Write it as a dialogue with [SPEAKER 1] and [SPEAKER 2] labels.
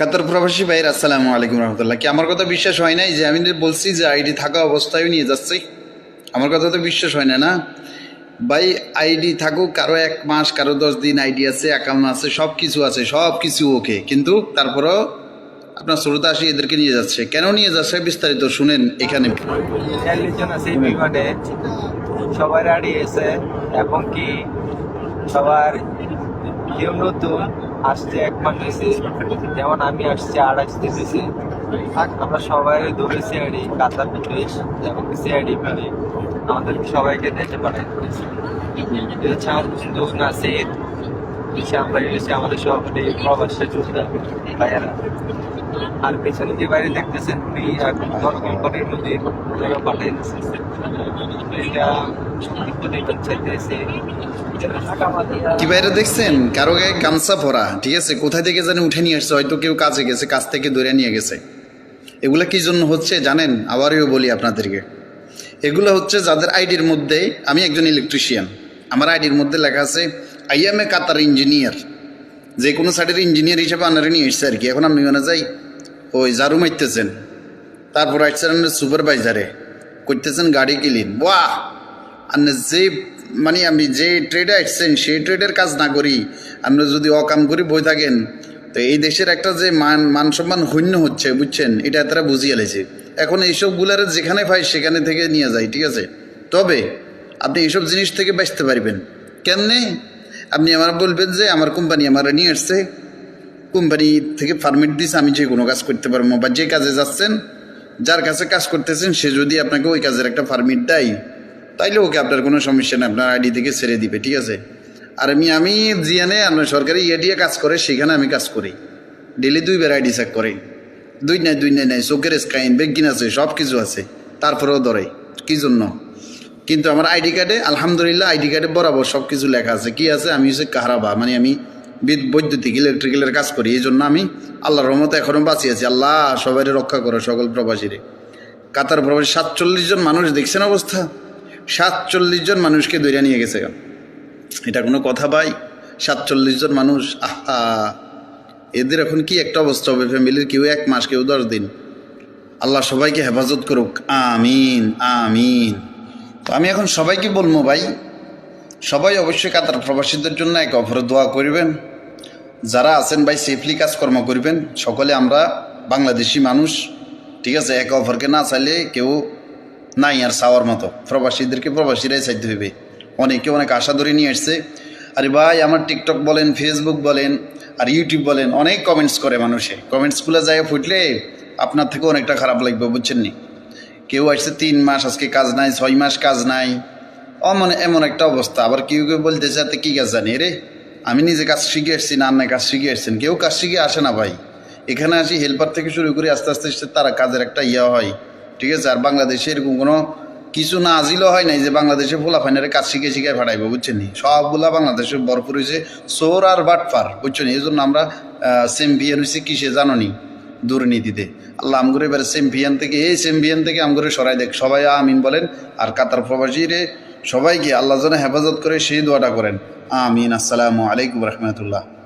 [SPEAKER 1] কাতার প্রবাসী ভাইয়ের, আসসালামু আলাইকুম রহমতুল্লাহ। কি আমার কথা বিশ্বাস হয় নাই যে আমি বলছি যে আইডি থাকা অবস্থায় নিয়ে যাচ্ছি? আমার কথা তো বিশ্বাস হয় না না? ভাই, আইডি থাকুক, কারও এক মাস, কারও দশ দিন আইডি আছে, অ্যাকাউন্ট আছে সব কিছু আছে সব কিছু ওকে। কিন্তু তারপরেও আপনার শ্রোতা আসি এদেরকে নিয়ে যাচ্ছে। কেন নিয়ে যাচ্ছে বিস্তারিত শুনেন এখানে।
[SPEAKER 2] সবাই দাঁড়িয়েছে এবং কি সবার কেউ নতুন? আসছে, এক মাস হয়েছে। যেমন আমি আসছি আড়াইশ দিন হয়েছে। আমরা সবাই দৌড়ে সিআইডি, কাতার পুলিশ এবং সিআইডি মিলে আমাদের সবাইকে দেশে পাঠাই করেছে। হচ্ছে আমার বন্ধু নাসির পিছিয়ে আমরা আমাদের সব প্রবাসে যোদ্ধা, ভাইয়ারা। আর পেছনে যে বাইরে দেখতেছেন, উনি দরকল্পনের নদীর পাঠিয়ে এটা
[SPEAKER 1] কি বাইরে দেখছেন? কারও গায়ে গামছা পরা, ঠিক আছে? কোথায় থেকে জানি উঠে নিয়ে আসছে, হয়তো কেউ কাজে গেছে, কাজ থেকে ধরে নিয়ে গেছে। এগুলো কি জন্য হচ্ছে জানেন? আবারও বলি আপনাদেরকে। এগুলো হচ্ছে যাদের আইডির মধ্যে, আমি একজন ইলেকট্রিশিয়ান আমার আইডির মধ্যে লেখা আছে I am a Qatar engineer যে কোনো সাইডের ইঞ্জিনিয়ার হিসেবে আনারে নিয়ে এসছে আর কি। এখন আমি মনে যাই ওই ঝাড়ু মারতেছেন তারপর আসছেন সুপারভাইজারে। করতেছেন গাড়ি কিলিন। বাহ! আর যে মানে আমি যে ট্রেডে আসছেন, সেই ট্রেডের কাজ না করি। আমরা যদি অকাম করি বই থাকেন। তো এই দেশের একটা যে মান মান সম্মান শূন্য হচ্ছে, বুঝছেন? এটা তারা বুঝিয়ে লেছে। এখন এইসবগুলার যেখানে পাই, সেখানে থেকে নিয়ে যায়, ঠিক আছে? তবে আপনি এইসব জিনিস থেকে বাঁচতে পারবেন। কেমনে? আপনি আমার বলবেন যে, আমার কোম্পানি আমার নিয়ে আসছে। কোম্পানি থেকে পারমিট দিছে, আমি যে কোনো কাজ করতে পারব। বা যে কাজে যাচ্ছেন, যার কাছে কাজ করতেছেন, সে যদি আপনাকে ওই কাজের একটা পারমিট দেয়, তাইলে ওকে আপনার কোনো সমস্যা নেই, আপনার আইডি থেকে ছেড়ে দিবে, ঠিক আছে? আর আমি আমি জিয়ানে আপনার সরকারি ইয়েটিয়ে কাজ করে, সেখানে আমি কাজ করি। ডেলি দুইবার আইডি চেক করে। দুই নাই দুই নাই নাই, চোখের স্ক্রাইন বেগিন আছে সব কিছু আছে। তারপরেও ধরে, কি জন্য? কিন্তু আমার আইডি কার্ডে আলহামদুলিল্লাহ আইডি কার্ডে বরাবর সব কিছু লেখা আছে। কি আছে? আমি হচ্ছে কাহারাবা মানে আমি বৈদ্যুতিক ইলেকট্রিক্যালের কাজ করি এই জন্য আমি আল্লাহ রহমতে এখনও বাঁচিয়ে আছি। আল্লাহ সবাই রক্ষা করো সকল প্রবাসীরে। কাতার প্রবাসী সাতচল্লিশ জন মানুষ, দেখছেন অবস্থা? সাতচল্লিশ জন মানুষকে দৈরা নিয়ে গেছে এটা কোনো কথা ভাই? সাতচল্লিশ জন মানুষ, আহা! এদের এখন কি একটা অবস্থা হবে ফ্যামিলির কেউ এক মাস, কেউ দশ দিন। আল্লাহ সবাইকে হেফাজত করুক। আমিন আমিন। তো আমি এখন সবাইকে বলব ভাই সবাই অবশ্যই কাতার প্রবাসীদের জন্য এক অপরে দোয়া করবেন। যারা আছেন ভাই সেফলি কাজকর্ম করবেন। সকলে আমরা বাংলাদেশি মানুষ, ঠিক আছে? এক অপরকে না চাইলে কেউ নাই আর চাওয়ার মতো। প্রবাসীদেরকে প্রবাসীরাই চাইতে হইবে। অনেকে অনেক আশা ধরে নিয়ে আসছে। আরে ভাই, আমার টিকটক বলেন ফেসবুক বলেন, আর ইউটিউব বলেন, অনেক কমেন্টস করে মানুষে। কমেন্টসগুলো যায় ফুটলে আপনার থেকে অনেকটা খারাপ লাগবে, বুঝছেন নি? কেউ আসছে তিন মাস, আজকে কাজ নাই, ছয় মাস কাজ নাই। অমন এমন একটা অবস্থা। আবার কেউ কেউ বলতেছে, এতে কী কাজ জানি রে? আমি নিজে কাজ শিখে এসছি না না কাজ শিখে এসছেন কেউ কাজ শিখে আসে না ভাই। এখানে আসি হেল্পার থেকে শুরু করে আস্তে আস্তে তারা কাজের একটা ইয়ে হয়। ঠিক আছে? আর বাংলাদেশে এরকম কোনো কিছু না আজিলও হয় নাই যে বাংলাদেশে ফোলা ফাইনারে কাজ শিখে শিখে ফাটাইবো বুঝছেন সবগুলা বাংলাদেশে ভরপুর হয়েছে সোর আর বাটফার বুঝছেন এই জন্য আমরা সেম চ্যাম্পিয়ন হয়েছে কিসে জানো নি দুর্নীতিতে। আল্লাহ আমগুরে এবার চ্যাম্পিয়ন থেকে, এই চ্যাম্পিয়ন থেকে আমগুরে সরাই দেখ, সবাই আমিন বলেন, আর কাতার প্রবাসী রে সবাইকে আল্লাহ যেন হেফাজত করে সেই দোয়াটা করেন। আমিন, আসসালামু আলাইকুম রহমতুল্লাহ।